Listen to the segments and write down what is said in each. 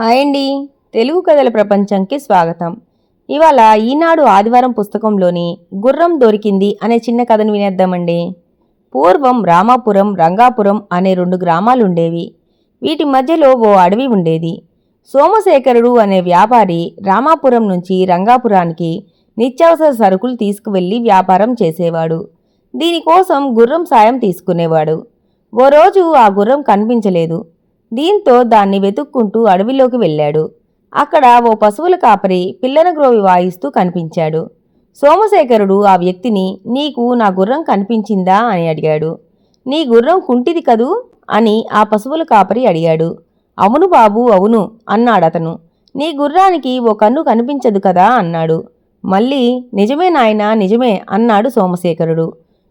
Hi అండి. తెలుగు కథల ప్రపంచంకి స్వాగతం. ఇవాళ ఈనాడు ఆదివారం పుస్తకంలోని గుర్రం దొరికింది అనే చిన్న కథను వినేద్దామండి. పూర్వం రామాపురం రంగాపురం అనే రెండు గ్రామాలుండేవి. వీటి మధ్యలో ఓ అడవి ఉండేది. సోమశేఖరుడు అనే వ్యాపారి రామాపురం నుంచి రంగాపురానికి నిత్యావసర సరుకులు తీసుకువెళ్ళి వ్యాపారం చేసేవాడు. దీనికోసం గుర్రం సాయం తీసుకునేవాడు. ఓ రోజు ఆ గుర్రం కనిపించలేదు. దీంతో దాన్ని వెతుక్కుంటూ అడవిలోకి వెళ్ళాడు. అక్కడ ఓ పశువుల కాపరి పిల్లన గ్రోవి వాయిస్తూ కనిపించాడు. సోమశేఖరుడు ఆ వ్యక్తిని నీకు నా గుర్రం కనిపించిందా? అని అడిగాడు. నీ గుర్రం కుంటిది కదూ? అని ఆ పశువుల కాపరి అడిగాడు. అవును బాబు అవును అన్నాడతను నీ గుర్రానికి ఓ కన్ను కనిపించదు కదా? అన్నాడు. మళ్ళీ నిజమే నాయనా నిజమే అన్నాడు సోమశేఖరుడు.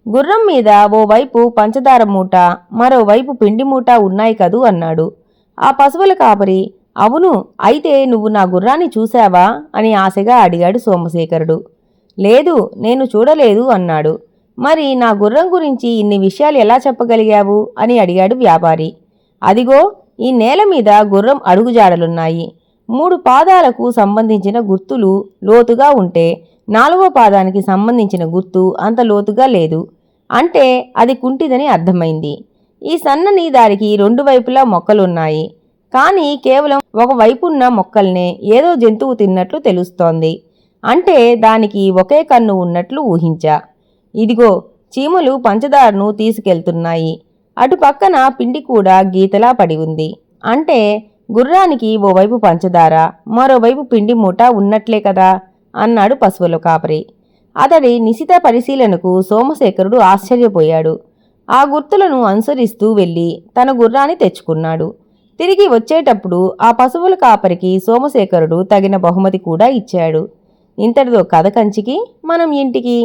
గుర్రం మీద ఓవైపు పంచదార మూట మరోవైపు పిండి మూట ఉన్నాయి కదూ అన్నాడు. ఆ పశువుల కాపరి అవును అయితే నువ్వు నా గుర్రాన్ని చూశావా? అని ఆశగా అడిగాడు సోమశేఖరుడు. లేదు నేను చూడలేదు అన్నాడు. మరి నా గుర్రం గురించి ఇన్ని విషయాలు ఎలా చెప్పగలిగావు? అని అడిగాడు వ్యాపారి. అదిగో ఈ నేల మీద గుర్రం అడుగుజాడలున్నాయి. మూడు పాదాలకు సంబంధించిన గుర్తులు లోతుగా ఉంటే నాలుగో పాదానికి సంబంధించిన గుర్తు అంత లోతుగా లేదు. అంటే అది కుంటిదని అర్థమైంది. ఈ సన్నని దారికి రెండు వైపులా మొక్కలున్నాయి. కానీ కేవలం ఒకవైపున్న మొక్కల్నే ఏదో జంతువు తిన్నట్లు తెలుస్తోంది. అంటే దానికి ఒకే కన్ను ఉన్నట్లు ఊహించా. ఇదిగో చీమలు పంచదారను తీసుకెళ్తున్నాయి. అటు పక్కన పిండి కూడా గీతలా పడి ఉంది. అంటే గుర్రానికి ఓవైపు పంచదార మరోవైపు పిండి మూట ఉన్నట్లే కదా? అన్నాడు పశువుల కాపరి. అతడి నిశిత పరిశీలనకు సోమశేఖరుడు ఆశ్చర్యపోయాడు. ఆ గుర్తులను అనుసరిస్తూ వెళ్ళి తన గుర్రాన్ని తెచ్చుకున్నాడు. తిరిగి వచ్చేటప్పుడు ఆ పశువుల కాపరికి సోమశేఖరుడు తగిన బహుమతి కూడా ఇచ్చాడు. ఇంతటితో కథ కంచికి మనం ఇంటికి.